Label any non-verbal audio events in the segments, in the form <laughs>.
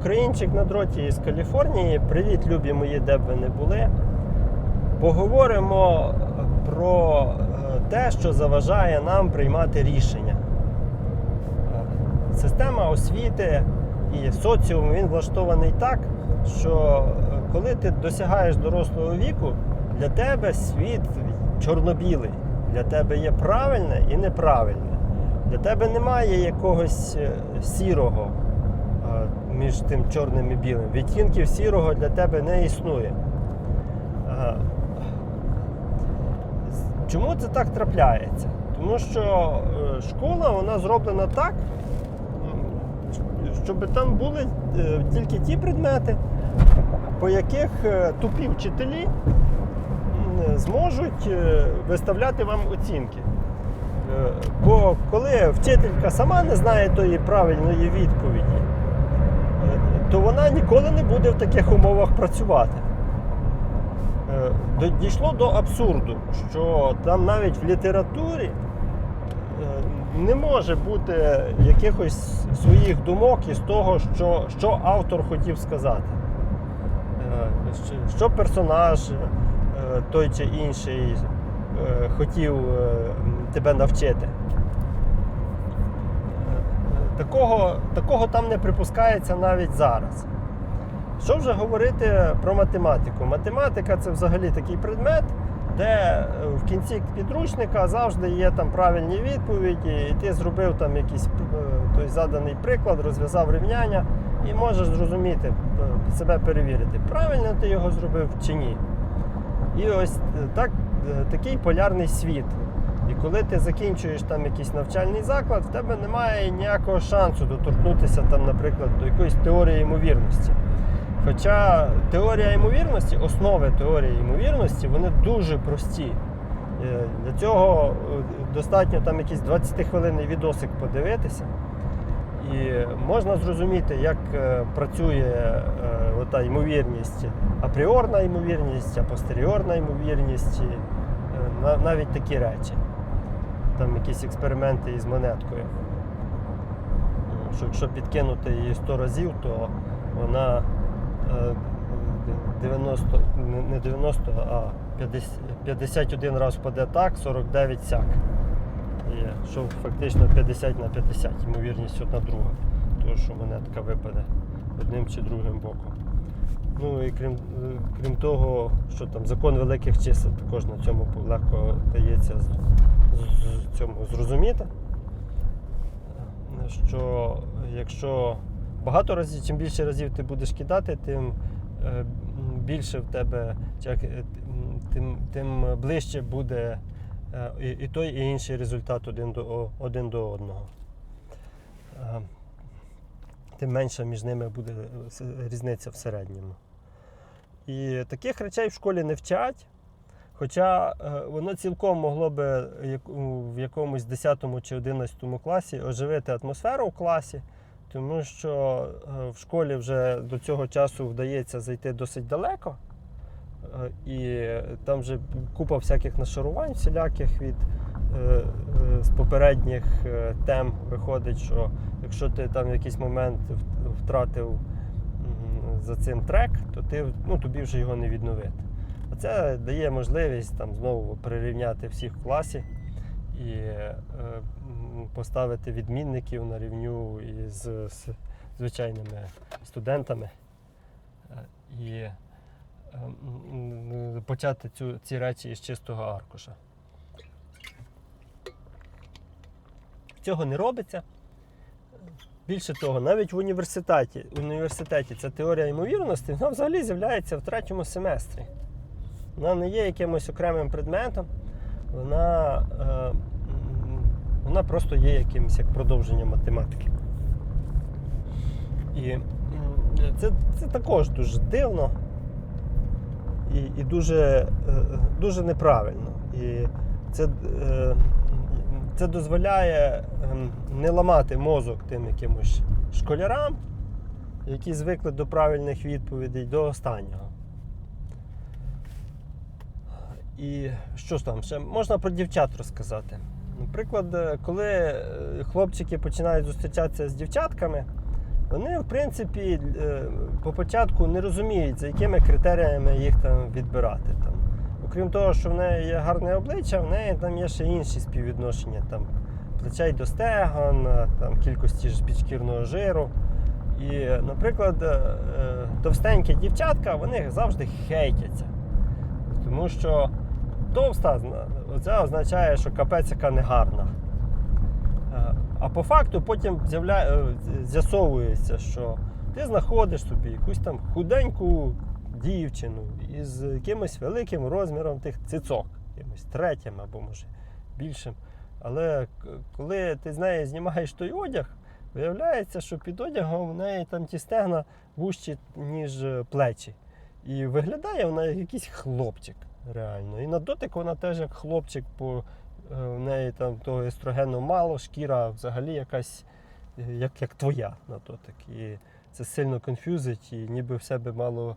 Українчик на дроті із Каліфорнії. Привіт, любі мої, де б ви не були. Поговоримо про е, те, що заважає нам приймати рішення. Е, Система освіти і соціум він влаштований так, що е, коли ти досягаєш дорослого віку, для тебе світ чорно-білий. Для тебе є правильне і неправильне. Для тебе немає якогось сірого між тим чорним і білим. Відтінків сірого для тебе не існує. Чому це так трапляється? Тому що е, школа вона зроблена так, щоб там були е, тільки ті предмети, по яких е, тупі вчителі зможуть виставляти вам оцінки. Бо коли вчителька сама не знає тої правильної відповіді, то вона ніколи не буде в таких умовах працювати. Е, Дійшло до абсурду, що там навіть в літературі е, не може бути якихось своїх думок із того, що, що автор хотів сказати. Е, що- персонаж той чи інший хотів тебе навчити. Такого, такого там не припускається навіть зараз. Що вже говорити про математику? Математика це взагалі такий предмет, де е, в кінці підручника завжди є там правильні відповіді, і ти зробив там якийсь е, той заданий приклад, розв'язав рівняння і можеш зрозуміти, е, себе перевірити, правильно ти його зробив чи ні. І ось так, такий полярний світ. І коли ти закінчуєш там якийсь навчальний заклад, в тебе немає ніякого шансу доторкнутися там, наприклад, до якоїсь теорії ймовірності. Хоча теорія ймовірності, основи теорії ймовірності, вони дуже прості. Е, Для цього е, достатньо там якийсь 20-хвилинний відосик подивитися. І можна зрозуміти, як е, працює ота ймовірність, апріорна ймовірність, апостеріорна ймовірність, навіть такі речі. Там якісь експерименти із монеткою. Що якщо підкинути її 100 разів, то вона е, 90, не- не 90, а 50, 51 раз впаде так, 49 сяк. І що фактично 50 на 50, ймовірність одна друга. Тому що монетка випаде одним чи другим боком. Ну і крім, е, крім того, що там закон великих чисел також на цьому легко дається цьому зрозуміти. Що якщо багато разів, чим більше разів ти будеш кидати, тим е, більше в тебе, е, тим, тим ближче буде е, і, той, і інший результат один до, один до одного. Е, Тим менша між ними буде е, різниця в середньому. І таких речей в школі не вчать. Хоча е, воно цілком могло би в якомусь 10 чи 11 класі оживити атмосферу в класі, тому що е, в школі вже до цього часу вдається зайти досить далеко. Е, І там вже купа всяких нашарувань, всіляких від з попередніх тем виходить, що якщо ти там в якийсь момент втратив за цим трек, то ти, ну, тобі вже його не відновити. Це дає можливість там знову прирівняти всіх в класі і е, поставити відмінників на рівню із з звичайними студентами. Е, І е, почати цю, ці речі із чистого аркуша. Цього не робиться. Більше того, навіть в університеті, в університеті ця теорія ймовірності вона взагалі з'являється в третьому семестрі. Вона не є якимось окремим предметом, вона, е, вона просто є якимось як продовженням математики. І це, це також дуже дивно і, і дуже, е, дуже неправильно. І це, е, це дозволяє ем, не ламати мозок тим якимось школярам, які звикли до правильних відповідей до останнього. І що ж там, ще можна про дівчат розказати. Наприклад, е, коли е, хлопчики починають зустрічатися з дівчатками, вони, в принципі, е, по початку не розуміють, за якими критеріями їх там відбирати. Там. Окрім того, що в неї є гарне обличчя, в неї там є ще інші співвідношення там, плечей до стегон, там, кількості ж жиру. І, наприклад, товстенькі дівчатка, вони завжди хейтяться. Тому що товста це означає, що капець яка негарна. Е, А по факту потім е, з'ясовується, що ти знаходиш собі якусь там худеньку дівчину із якимось великим розміром тих цицок, якимось третім або може більшим. Але коли ти з неї знімаєш той одяг, виявляється, що під одягом в неї там ті стегна вужчі, ніж плечі. І виглядає вона як якийсь хлопчик, реально. І на дотик вона теж як хлопчик, бо е, в неї там того естрогену мало, шкіра взагалі якась е, як, як твоя на дотик. І це сильно конфюзить, і ніби в себе мало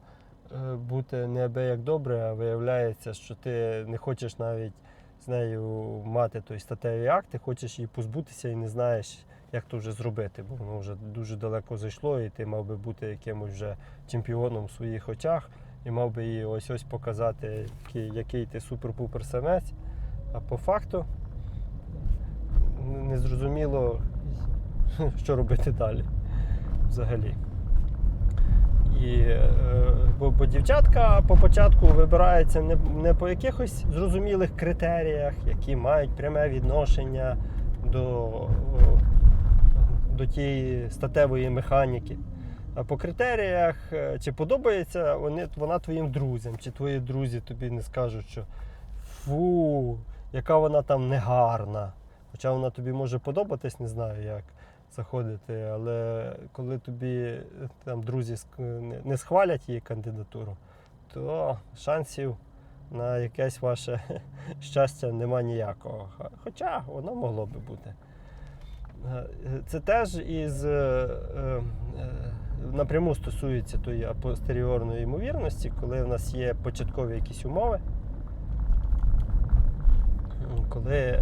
е, бути неабияк добре, а виявляється, що ти не хочеш навіть з нею мати той статевий акт, ти хочеш її позбутися і не знаєш, як то вже зробити, бо воно вже дуже далеко зайшло, і ти мав би бути якимось вже чемпіоном в своїх очах і мав би їй ось ось показати, який, який ти супер-пупер самець. А по факту незрозуміло, <laughs> що робити далі взагалі. І, е, бо, бо дівчатка по початку вибираються не, не по якихось зрозумілих критеріях, які мають пряме відношення до, до тієї статевої механіки. По критеріях, е, чи подобається вони, вона твоїм друзям, чи твої друзі тобі не скажуть, що фу, яка вона там негарна. Хоча вона тобі може подобатись, не знаю як заходити, але коли тобі е, там друзі не- схвалять її кандидатуру, то шансів на якесь ваше <laughs> щастя нема ніякого. Хоча воно могло би бути. Е, Це теж із напряму стосується тої апостеріорної ймовірності, коли в нас є початкові якісь умови, коли е,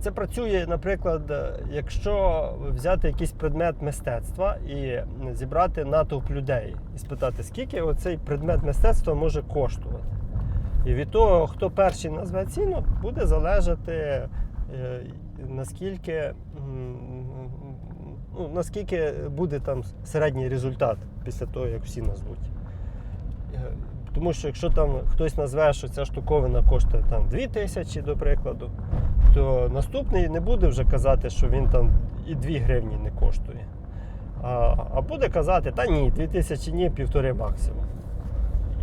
це працює, наприклад, якщо взяти якийсь предмет мистецтва і зібрати натовп людей і спитати, скільки оцей предмет мистецтва може коштувати. І від того, хто перший назве ціну, буде залежати, е, наскільки, ну, наскільки буде там середній результат після того, як всі назвуть. Е, Тому що якщо там хтось назве, що ця штуковина коштує там 2 тисячі, до прикладу, то наступний не буде вже казати, що він там і 2 гривні не коштує. А, а буде казати, та ні, 2 тисячі ні, півтори максимум.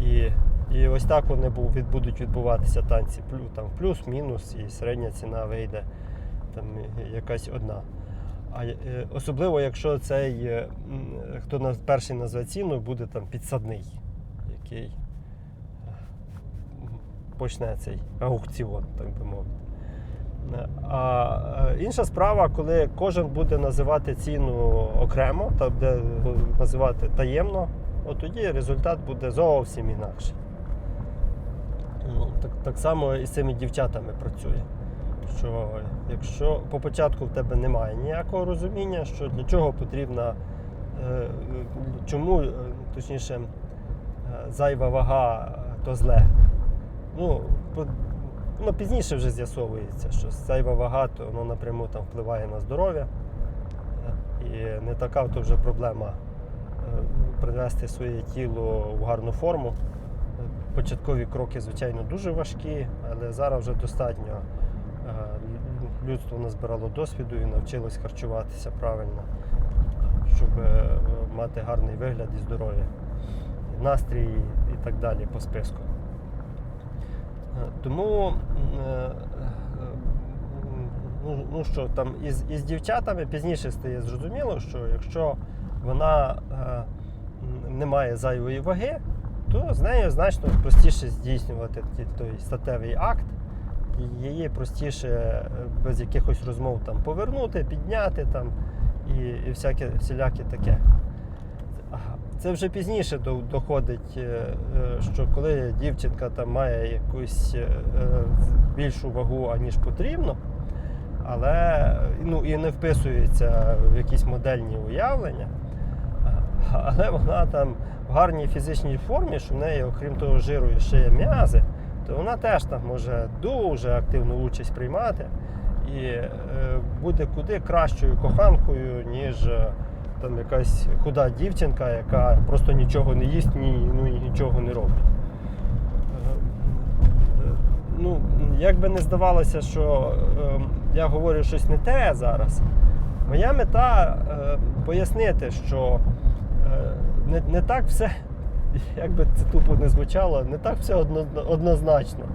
І, і ось так вони будуть відбуватися танці. Там плюс-мінус, і середня ціна вийде там якась одна. А е, особливо, якщо цей, е, хто перший назве ціну, буде там підсадний, який е, почне цей аукціон, так би мовити. А інша справа, коли кожен буде називати ціну окремо, та буде називати таємно, от тоді результат буде зовсім інакший. Ну, Так, так само і з цими дівчатами працює. Що якщо по початку в тебе немає ніякого розуміння, що для чого потрібна, е, чому, е, точніше, е, зайва вага то зле. Ну, ну, пізніше вже з'ясовується, що зайва вага то воно напряму там впливає на здоров'я. І не така то вже проблема привести своє тіло в гарну форму. Початкові кроки, звичайно, дуже важкі, але зараз вже достатньо людство назбирало досвіду і навчилось харчуватися правильно, щоб е, мати гарний вигляд і здоров'я, настрій і так далі по списку. Е, Тому е, ну, ну що там із, із дівчатами пізніше стає зрозуміло, що якщо вона не має зайвої ваги, то з нею значно простіше здійснювати той статевий акт. І Її простіше е, без якихось розмов там повернути, підняти там і, і всяке, всіляке таке. Це вже пізніше до- доходить, е, е, що коли дівчинка там має якусь більшу вагу, аніж потрібно, але ну, і не вписується в якісь модельні уявлення. Але вона там в гарній фізичній формі, що в неї, окрім того жиру, ще є м'язи, то вона теж там може дуже активну участь приймати і е, буде куди кращою коханкою, ніж е, там якась худа дівчинка, яка просто нічого не їсть, ні, ну, і нічого не робить. Е, Ну, як би не здавалося, що я говорю щось не те зараз, моя мета пояснити, що не, не так все, як би це тупо не звучало, не так все одно, однозначно.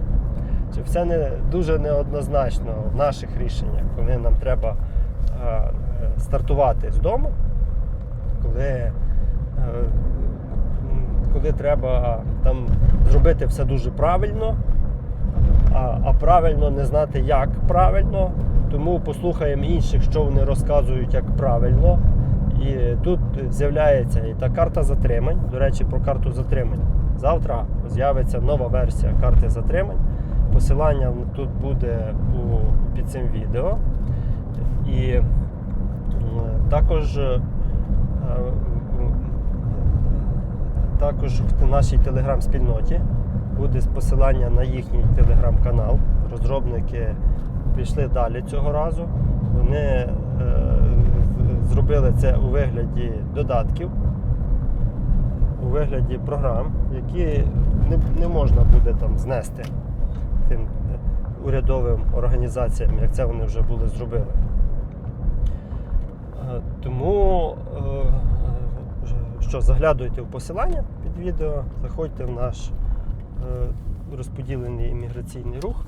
Чи все не дуже неоднозначно в наших рішеннях, коли нам треба е, стартувати з дому, коли, е, коли треба там зробити все дуже правильно, а, а правильно не знати, як правильно. Тому послухаємо інших, що вони розказують, як правильно. І тут з'являється і та карта затримань. До речі, про карту затримань. Завтра з'явиться нова версія карти затримань. Посилання тут буде під цим відео. І також, е, також в нашій телеграм-спільноті буде посилання на їхній телеграм-канал. Розробники пішли далі цього разу. Вони е, зробили це у вигляді додатків, у вигляді програм, які не, не можна буде там знести тим е, урядовим організаціям, як це вони вже були зробили. Е, Тому е, що заглядуйте в посилання під відео, заходьте в наш розподілений імміграційний рух,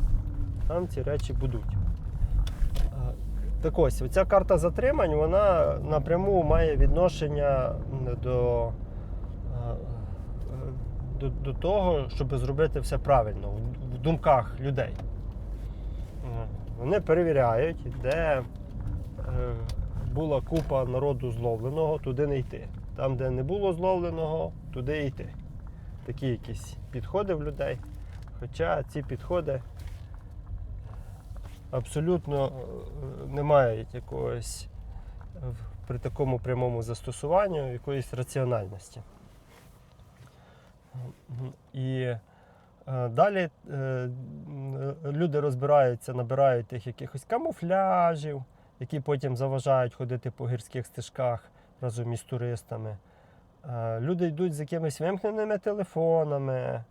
там ці речі будуть. Так ось, оця карта затримань, вона напряму має відношення до, е, е, до, до того, щоб зробити все правильно в, думках людей. Е, Вони перевіряють, де була купа народу зловленого, туди не йти. Там, де не було зловленого, туди йти. Такі якісь підходи в людей. Хоча ці підходи абсолютно е, не мають якогось е, при такому прямому застосуванню якоїсь раціональності. І е, далі люди розбираються, набирають тих якихось камуфляжів, які потім заважають ходити по гірських стежках разом із туристами. Люди йдуть з якимись вимкненими телефонами,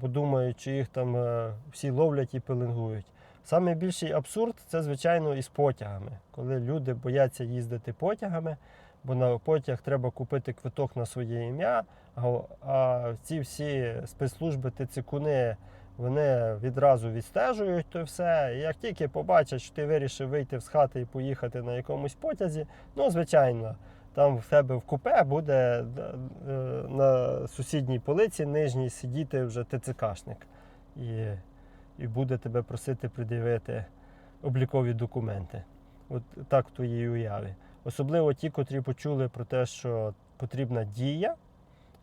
бо думають, їх там всі ловлять і пеленгують. Саме більший абсурд це, звичайно, із потягами, коли люди бояться їздити потягами, бо на потяг треба купити квиток на своє ім'я, а, ці всі спецслужби тицикуни вони відразу відстежують то все. І як тільки побачать, що ти вирішив вийти з хати і поїхати на якомусь потязі, ну, звичайно, там в тебе в купе буде е, на сусідній полиці нижній сидіти вже ТЦКшник. І, і буде тебе просити пред'явити облікові документи. От так в твоїй уяві. Особливо ті, котрі почули про те, що потрібна дія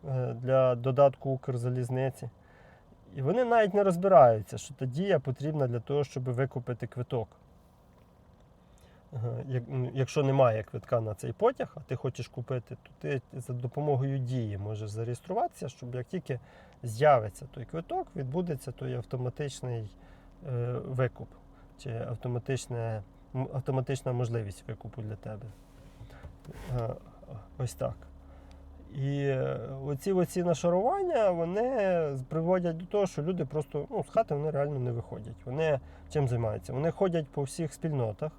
е, для додатку Укрзалізниці. І вони навіть не розбираються, що та дія потрібна для того, щоб викупити квиток. М, Якщо немає квитка на цей потяг, а ти хочеш купити, то ти за допомогою дії можеш зареєструватися, щоб як тільки з'явиться той квиток, відбудеться той автоматичний е, викуп чи автоматична можливість викупу для тебе. Е, ось так. І е, оці, оці нашарування вони приводять до того, що люди просто ну, з хати вони реально не виходять. Вони чим займаються? Вони ходять по всіх спільнотах.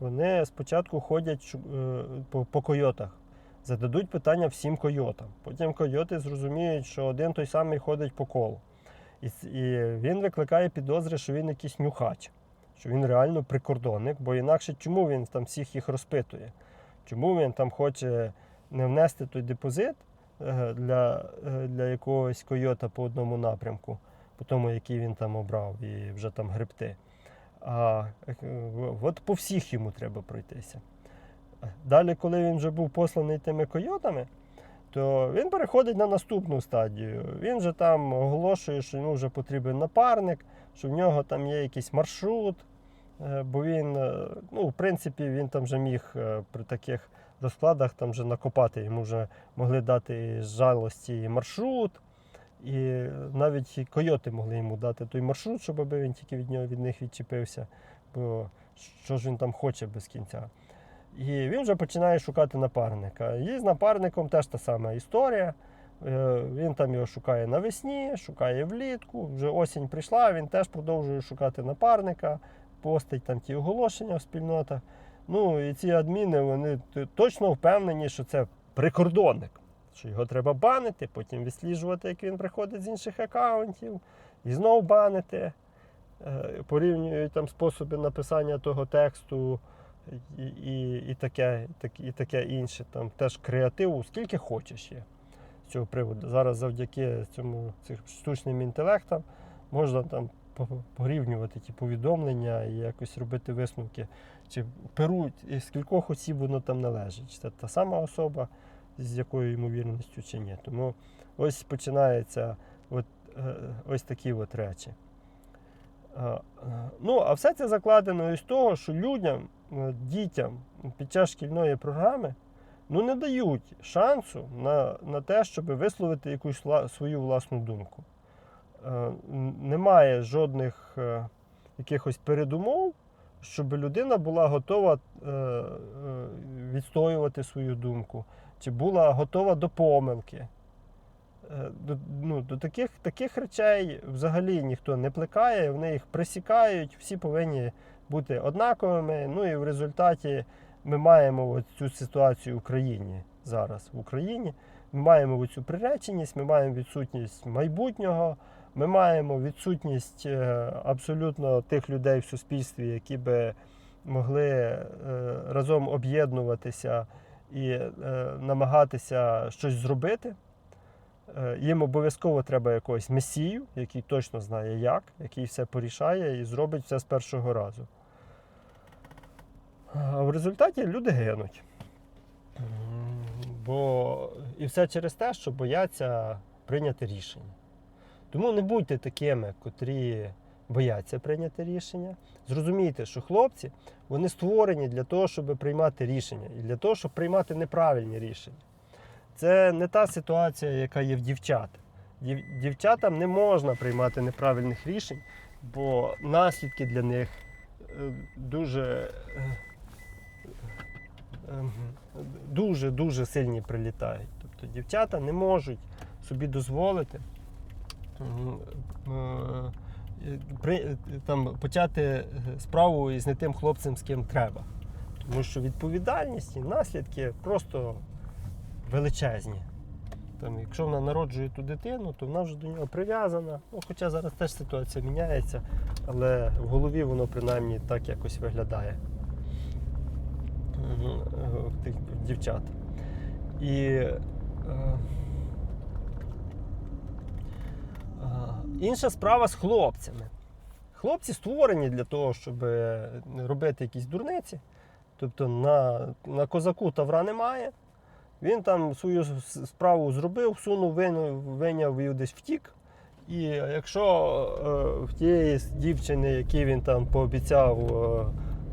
Вони спочатку ходять е, по, койотах, зададуть питання всім койотам. Потім койоти зрозуміють, що один той самий ходить по колу. І, і він викликає підозри, що він якийсь нюхач, що він реально прикордонник, бо інакше чому він там всіх їх розпитує? Чому він там хоче не внести той депозит е, для, е, для якогось койота по одному напрямку, по тому, який він там обрав, і вже там гребти. А е, от по всіх йому треба пройтися. Далі, коли він вже був посланий тими койотами, то він переходить на наступну стадію. Він вже там оголошує, що йому вже потрібен напарник, що в нього там є якийсь маршрут, Е, Бо він, е, ну, в принципі, він там вже міг е, при таких розкладах там вже накопати. Йому вже могли дати жалості маршрут, і навіть койоти могли йому дати той маршрут, щоб він тільки від нього від них відчепився. Бо що ж він там хоче без кінця. І він вже починає шукати напарника. І з напарником теж та сама історія. Е, Він там його шукає навесні, шукає влітку. Вже осінь прийшла, він теж продовжує шукати напарника, постить там ті оголошення в спільнотах. Ну і ці адміни вони точно впевнені, що це прикордонник, що його треба банити, потім відсліджувати, як він приходить з інших аккаунтів, і знов банити. Е, Порівнюють там способи написання того тексту і, і, і, таке, і, таке, інше. Там теж креативу, скільки хочеш є з цього приводу. Зараз завдяки цьому цих штучним інтелектам можна там порівнювати ті повідомлення і якось робити висновки, чи перуть, з кількох осіб воно там належить. Чи це та сама особа, з якою ймовірністю чи ні. Тому ось починається от, е, ось такі от речі. Е, Ну, а все це закладено із того, що людям, е, дітям під час шкільної програми ну, не дають шансу на, на те, щоб висловити якусь свою власну думку. Е, Немає жодних е, якихось передумов, щоб людина була готова е, е, відстоювати свою думку, чи була готова до помилки. Е, До, ну, до таких, таких речей взагалі ніхто не плекає, вони їх присікають, всі повинні бути однаковими. Ну і в результаті ми маємо цю ситуацію в Україні зараз. В Україні ми маємо цю приреченість, ми маємо відсутність майбутнього, ми маємо відсутність е, абсолютно тих людей в суспільстві, які би могли е, разом об'єднуватися і е, намагатися щось зробити. Е, Їм обов'язково треба якогось месію, який точно знає як, який все порішає і зробить все з першого разу. А в результаті люди гинуть. Бо і все через те, що бояться прийняти рішення. Тому не будьте такими, котрі бояться прийняти рішення. Зрозумійте, що хлопці вони створені для того, щоб приймати рішення, і для того, щоб приймати неправильні рішення. Це не та ситуація, яка є в дівчат. Дів- Дівчатам не можна приймати неправильних рішень, бо наслідки для них е, дуже е, ем, дуже дуже сильні прилітають. Тобто дівчата не можуть собі дозволити е, е, при- там, почати е, справу із не тим хлопцем, з ким треба. Тому що відповідальність і наслідки просто величезні. Там, якщо вона народжує ту дитину, то вона вже до нього прив'язана. Ну, хоча зараз теж ситуація міняється, але в голові воно принаймні так якось виглядає е, тих дівчат. І е, е, інша справа з хлопцями. Хлопці створені для того, щоб робити якісь дурниці. Тобто на, на козаку тавра немає. Він там свою справу зробив, всунув, виняв, виняв і десь втік. І якщо е, в тієї дівчини, якій він там пообіцяв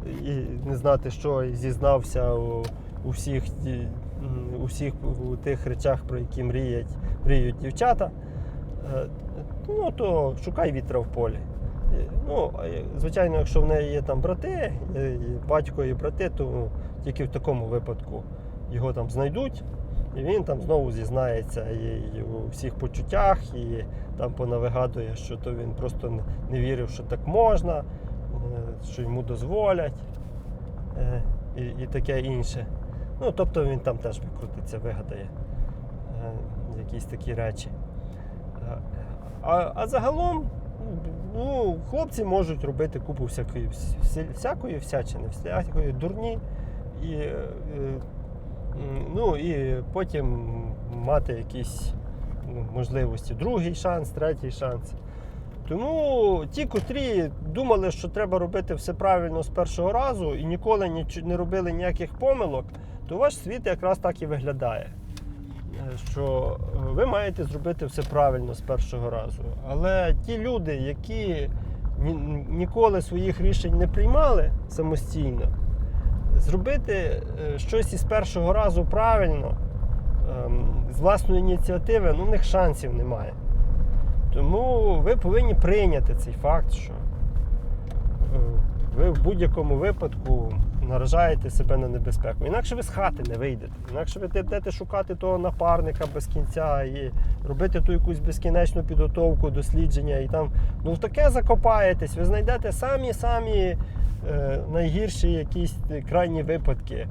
е, і не знати що, і зізнався у, у всіх, у всіх у тих речах, про які мріють, мріють дівчата, е, ну то шукай вітра в полі. Е, Ну, звичайно, якщо в неї є там брати, е, батько і брати, то тільки в такому випадку його там знайдуть, і він там знову зізнається і, у всіх почуттях, і там понавигадує, що то він просто не- вірив, що так можна, е, що йому дозволять е, і, і таке інше. Ну, тобто він там теж викрутиться, вигадає е, якісь такі речі. А, а загалом, ну, хлопці можуть робити купу всякої, всякої всячини, всякої дурні. І, е, ну, і потім мати якісь ну, можливості. Другий шанс, третій шанс. Тому ті, котрі думали, що треба робити все правильно з першого разу і ніколи не робили ніяких помилок, то ваш світ якраз так і виглядає. Що е, ви маєте зробити все правильно з першого разу. Але ті люди, які ні- ніколи своїх рішень не приймали самостійно, зробити е, щось із першого разу правильно, ем, з власної ініціативи, ну, в них шансів немає. Тому ви повинні прийняти цей факт, що е, ви в будь-якому випадку наражаєте себе на небезпеку. Інакше ви з хати не вийдете. Інакше ви йдете шукати того напарника без кінця і робити ту якусь безкінечну підготовку, дослідження, і там ну в таке закопаєтесь, ви знайдете самі-самі е, найгірші якісь крайні випадки.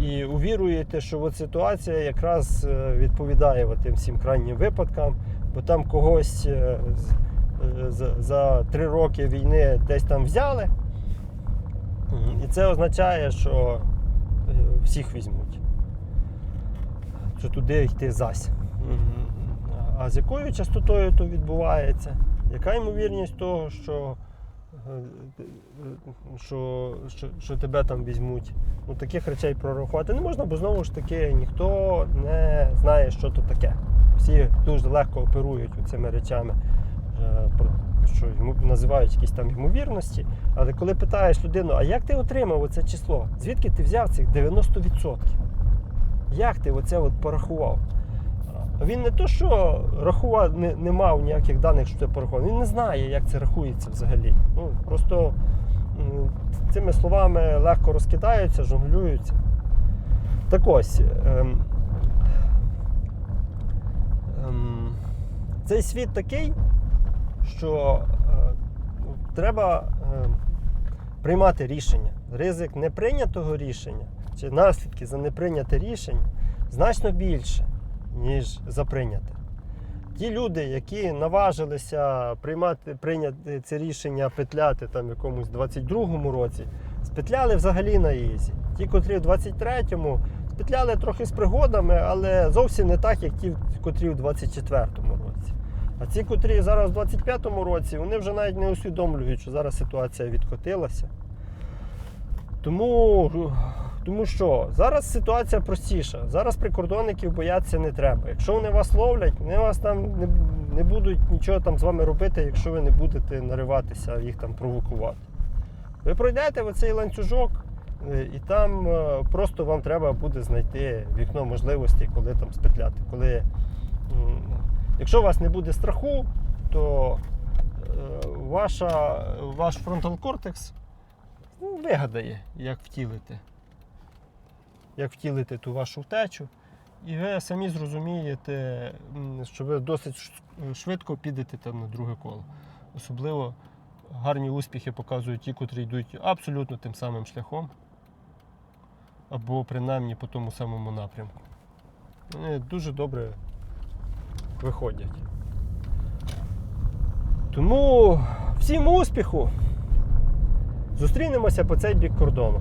І увіруєте, що от ситуація якраз е, відповідає тим всім крайнім випадкам, бо там когось е, е, за три роки війни десь там взяли. І це означає, що е, всіх візьмуть. Що туди йти зась. А з якою частотою то відбувається? Яка ймовірність того, що, е, е, що, що, що тебе там візьмуть? Ну, таких речей прорахувати не можна, бо знову ж таки ніхто не знає, що то таке. Всі дуже легко оперують цими речами, що йому називають якісь там ймовірності. Але коли питаєш людину, а як ти отримав оце число? Звідки ти взяв цих 90%? Як ти оце от порахував? Він не то, що рахував, не, не мав ніяких даних, що це порахував. Він не знає, як це рахується взагалі. Ну, просто цими словами легко розкидаються, жонглюються. Так ось. Ем, ем, цей світ такий, що е, треба е, приймати рішення. Ризик неприйнятого рішення чи наслідки за неприйняте рішення значно більше, ніж за прийняте. Ті люди, які наважилися приймати, прийняти це рішення петляти там якомусь 22-му році, спетляли взагалі на ізі. Ті, котрі в 23-му спетляли трохи з пригодами, але зовсім не так, як ті, котрі в 24-му році. А ці, котрі зараз в 25-му році, вони вже навіть не усвідомлюють, що зараз ситуація відкотилася. Тому, тому що зараз ситуація простіша. Зараз прикордонників боятися не треба. Якщо вони вас ловлять, вони вас там не, не будуть нічого там з вами робити, якщо ви не будете нариватися, їх там провокувати. Ви пройдете в цей ланцюжок, е, і там е, просто вам треба буде знайти вікно можливостей, коли там спетляти. Коли, якщо у вас не буде страху, то е, ваша, ваш фронтал кортекс вигадає, як втілити. Як втілити ту вашу втечу. І ви самі зрозумієте, що ви досить швидко підете там на друге коло. Особливо гарні успіхи показують ті, котрі йдуть абсолютно тим самим шляхом, або принаймні по тому самому напрямку. Вони дуже добре виходять. Тому всім успіху! Зустрінемося по цей бік кордону.